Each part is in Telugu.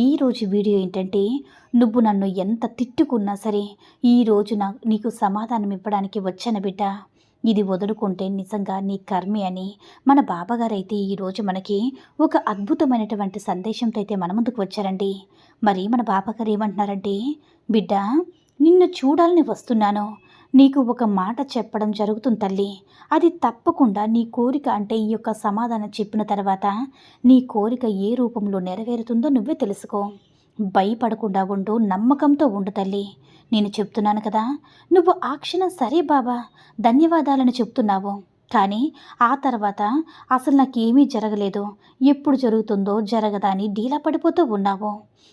ఈరోజు వీడియో ఏంటంటే నువ్వు నన్ను ఎంత తిట్టుకున్నా సరే ఈరోజు నా నీకు సమాధానం ఇవ్వడానికి వచ్చాను బిడ్డ. ఇది వదులుకుంటే నిజంగా నీ కర్మే అని మన బాబాగారైతే ఈరోజు మనకి ఒక అద్భుతమైనటువంటి సందేశంతో అయితే మన ముందుకు వచ్చారండి. మరి మన బాబాగారు ఏమంటున్నారంటే బిడ్డ నిన్ను చూడాలని వస్తున్నాను. నీకు ఒక మాట చెప్పడం జరుగుతుంది తల్లి. అది తప్పకుండా నీ కోరిక అంటే ఈ యొక్క సమాధానం చెప్పిన తర్వాత నీ కోరిక ఏ రూపంలో నెరవేరుతుందో నువ్వే తెలుసుకో. భయపడకుండా ఉండు నమ్మకంతో ఉండు తల్లి. నేను చెప్తున్నాను కదా నువ్వు ఆ క్షణం సరే బాబా ధన్యవాదాలను చెప్తున్నావు. కానీ ఆ తర్వాత అసలు నాకేమీ జరగలేదు. ఎప్పుడు జరుగుతుందో జరగదా అని డీలా పడిపోతూ ఉన్నావు.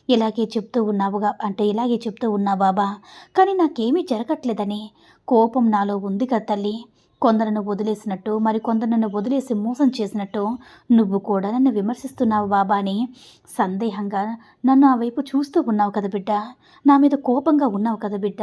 ఇలాగే చెప్తూ ఉన్నావుగా అంటే ఇలాగే చెప్తూ ఉన్నా బాబా. కానీ నాకేమీ జరగట్లేదని. కోపం నాలో ఉంది కదా తల్లి. కొందరును వదిలేసినట్టు మరి కొందరు వదిలేసి మోసం చేసినట్టు నువ్వు కూడా నన్ను విమర్శిస్తున్నావు బాబా అని సందేహంగా నన్ను ఆ వైపు చూస్తూ ఉన్నావు కదా బిడ్డ. నా మీద కోపంగా ఉన్నావు కదా బిడ్డ.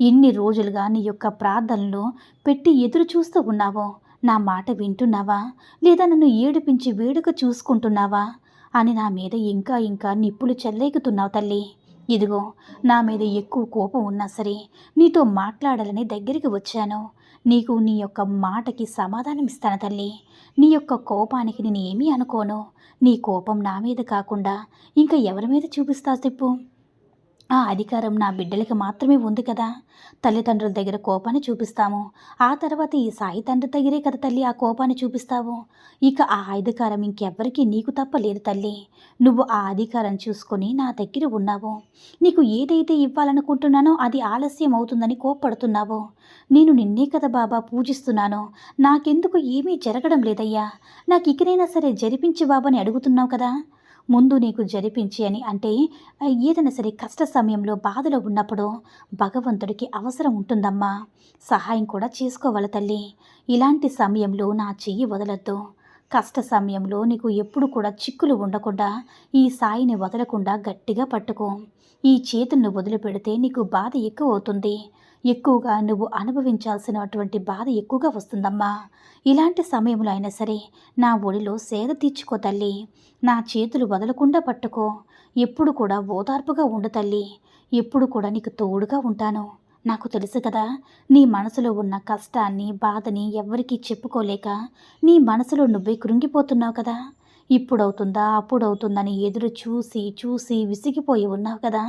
ఇన్ని రోజులుగా నీ యొక్క ప్రార్థనలు పెట్టి ఎదురు చూస్తూ ఉన్నావు. నా మాట వింటున్నావా? లేదా నన్ను ఏడిపించి వేడుక చూసుకుంటున్నావా? అని నా మీద ఇంకా ఇంకా నిప్పులు చెల్లేకుతున్నావు తల్లి. ఇదిగో నా మీద ఎక్కువ కోపం ఉన్నా సరే నీతో మాట్లాడాలని దగ్గరికి వచ్చాను. నీకు నీ యొక్క మాటకి సమాధానం ఇస్తాను తల్లి. నీ యొక్క కోపానికి నేను ఏమీ అనుకోను. నీ కోపం నా మీద కాకుండా ఇంకా ఎవరి మీద చూపిస్తావు చెప్పు? ఆ అధికారం నా బిడ్డలకి మాత్రమే ఉంది కదా. తల్లిదండ్రుల దగ్గర కోపాన్ని చూపిస్తాము. ఆ తర్వాత ఈ సాయి తండ్రి దగ్గరే కదా తల్లి ఆ కోపాన్ని చూపిస్తావు. ఇక ఆ అధికారం ఇంకెవ్వరికీ నీకు తప్ప లేదు తల్లి. నువ్వు ఆ అధికారం చూసుకొని నా దగ్గర ఉన్నావు. నీకు ఏదైతే ఇవ్వాలనుకుంటున్నానో అది ఆలస్యం అవుతుందని కోప్పడుతున్నావు. నేను నిన్నే కదా బాబా పూజిస్తున్నాను. నాకెందుకు ఏమీ జరగడం లేదయ్యా. నాకు ఇకనైనా సరే జరిపించి బాబాని అడుగుతున్నావు కదా. ముందు నీకు జరిపించి అని అంటే ఏదైనా సరే కష్ట సమయంలో బాధలో ఉన్నప్పుడు భగవంతుడికి అవసరం ఉంటుందమ్మా. సహాయం కూడా చేసుకోవాలి తల్లి. ఇలాంటి సమయంలో నా చెయ్యి వదలొద్దు. కష్ట సమయంలో నీకు ఎప్పుడు కూడా చిక్కులు ఉండకుండా ఈ సాయిని వదలకుండా గట్టిగా పట్టుకో. ఈ చేతులను వదిలిపెడితే నీకు బాధ ఎక్కువ అవుతుంది. ఎక్కువగా నువ్వు అనుభవించాల్సినటువంటి బాధ ఎక్కువగా వస్తుందమ్మా. ఇలాంటి సమయంలో అయినా సరే నా ఒడిలో సేద తీర్చుకో తల్లి. నా చేతులు వదలకుండా పట్టుకో. ఎప్పుడు కూడా ఓదార్పుగా ఉండు తల్లి. ఎప్పుడు కూడా నీకు తోడుగా ఉంటాను. నాకు తెలుసు కదా నీ మనసులో ఉన్న కష్టాన్ని బాధని ఎవ్వరికీ చెప్పుకోలేక నీ మనసులో నువ్వే కృంగిపోతున్నావు కదా. ఇప్పుడవుతుందా అప్పుడవుతుందని ఎదురు చూసి చూసి విసిగిపోయి ఉన్నావు కదా.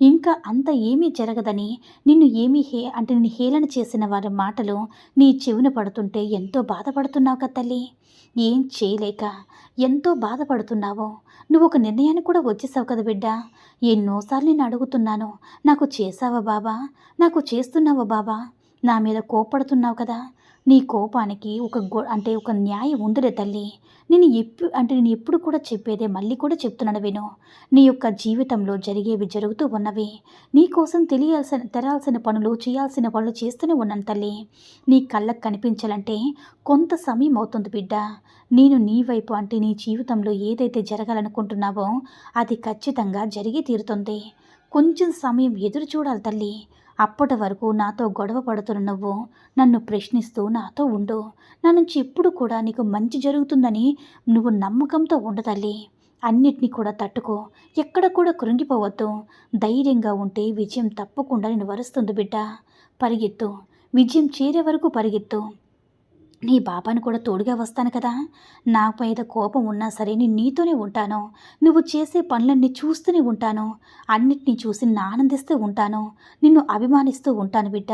ఇంకా అంత ఏమీ జరగదని నిన్ను ఏమీ హే అంటే నిన్ను హేళన చేసిన వారి మాటలు నీ చెవిన పడుతుంటే ఎంతో బాధపడుతున్నావు కదా తల్లి. ఏం చేయలేక ఎంతో బాధపడుతున్నావో. నువ్వు ఒక నిర్ణయానికి కూడా వచ్చేసావు కదా బిడ్డ. ఎన్నోసార్లు నేను అడుగుతున్నాను నాకు చేసావా బాబా? నాకు చేస్తున్నావా బాబా? నా మీద కోపడుతున్నావు కదా. నీ కోపానికి ఒక గొ అంటే ఒక న్యాయం ఉందిరే తల్లి. నేను ఎప్పుడు అంటే నేను ఎప్పుడు కూడా చెప్పేదే మళ్ళీ కూడా చెప్తున్నాను విను. నీ యొక్క జీవితంలో జరిగేవి జరుగుతూ ఉన్నవి. నీ కోసం తెలియాల్సిన తెరాల్సిన పనులు చేయాల్సిన పనులు చేస్తూనే ఉన్నాను తల్లి. నీ కళ్ళకు కనిపించాలంటే కొంత సమయం అవుతుంది బిడ్డ. నేను నీ వైపు అంటే నీ జీవితంలో ఏదైతే జరగాలనుకుంటున్నావో అది ఖచ్చితంగా జరిగి తీరుతుంది. కొంచెం సమయం ఎదురు చూడాలి తల్లి. అప్పటి వరకు నాతో గొడవ పడుతున్న నువ్వు నన్ను ప్రశ్నిస్తూ నాతో ఉండు. నా నుంచి ఎప్పుడు కూడా నీకు మంచి జరుగుతుందని నువ్వు నమ్మకంతో ఉండు తల్లి. అన్నిటినీ కూడా తట్టుకో. ఎక్కడ కూడా కృంగిపోవద్దు. ధైర్యంగా ఉంటే విజయం తప్పకుండా నేను వరుస్తుంది బిడ్డ. పరిగెత్తు. విజయం చేరే వరకు పరిగెత్తు. నీ బాబాను కూడా తోడుగా వస్తాను కదా. నా మీద కోపం ఉన్నా సరే నేను నీతోనే ఉంటాను. నువ్వు చేసే పనులన్నీ చూస్తూనే ఉంటాను. అన్నిటినీ చూసి ఆనందిస్తూ ఉంటాను. నిన్ను అభిమానిస్తూ ఉంటాను బిడ్డ.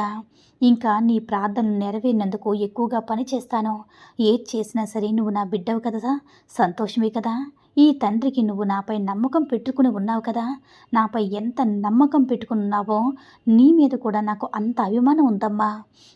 ఇంకా నీ ప్రార్థనలు నెరవేరినందుకు ఎక్కువగా పని చేస్తాను. ఏది చేసినా సరే నువ్వు నా బిడ్డవు కదా. సంతోషమే కదా. ఈ తండ్రికి నువ్వు నాపై నమ్మకం పెట్టుకుని ఉన్నావు కదా? నాపై ఎంత నమ్మకం పెట్టుకుని ఉన్నావో నీ మీద కూడా నాకు అంత అభిమానం ఉందమ్మా.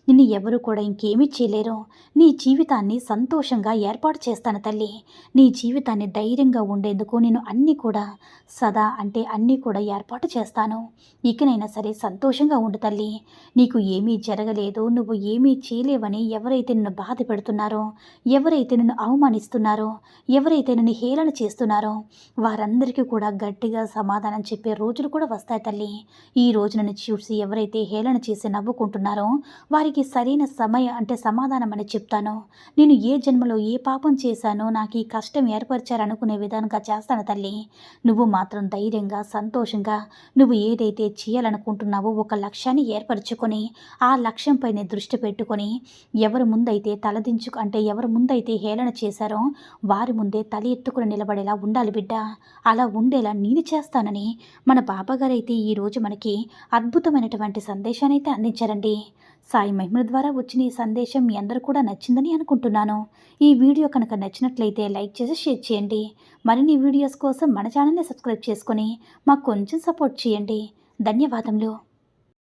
నిన్ను ఎవరు కూడా ఇంకేమీ చేయలేరు. నీ జీవితాన్ని సంతోషంగా ఏర్పాటు చేస్తాను తల్లి. నీ జీవితాన్ని ధైర్యంగా ఉండేందుకు నేను అన్నీ కూడా సదా అంటే అన్నీ కూడా ఏర్పాటు చేస్తాను. ఇకనైనా సరే సంతోషంగా ఉండు తల్లి. నీకు ఏమీ జరగలేదు నువ్వు ఏమీ చేయలేవని ఎవరైతే నిన్ను బాధ పెడుతున్నారో ఎవరైతే నిన్ను అవమానిస్తున్నారో ఎవరైతే నిన్ను హేళన చేస్తున్నారో చేస్తున్నారో? వారందరికీ కూడా గట్టిగా సమాధానం చెప్పే రోజులు కూడా వస్తాయి తల్లి. ఈ రోజునని చూసి ఎవరైతే హేళన చేసి నవ్వుకుంటున్నారో వారికి సరైన సమయం అంటే సమాధానం అని చెప్తాను. నేను ఏ జన్మలో ఏ పాపం చేశానో నాకు ఈ కష్టం ఏర్పరిచారనుకునే విధానంగా చేస్తాను తల్లి. నువ్వు మాత్రం ధైర్యంగా సంతోషంగా నువ్వు ఏదైతే చేయాలనుకుంటున్నావో ఒక లక్ష్యాన్ని ఏర్పరచుకొని ఆ లక్ష్యంపైనే దృష్టి పెట్టుకొని ఎవరి ముందైతే తలదించు అంటే ఎవరి ముందైతే హేళన చేశారో వారి ముందే తల ఎత్తుకుని నిలబడేలా ఉండాలి బిడ్డ. అలా ఉండేలా నేను చేస్తానని మన బాబాగారైతే ఈరోజు మనకి అద్భుతమైనటువంటి సందేశాన్ని అయితే అందించారండి. సాయి మహిమల ద్వారా వచ్చిన ఈ సందేశం మీ అందరూ కూడా నచ్చిందని అనుకుంటున్నాను. ఈ వీడియో కనుక నచ్చినట్లయితే లైక్ చేసి షేర్ చేయండి. మరిన్ని వీడియోస్ కోసం మన ఛానల్ని సబ్స్క్రైబ్ చేసుకొని మాకు కొంచెం సపోర్ట్ చేయండి. ధన్యవాదములు.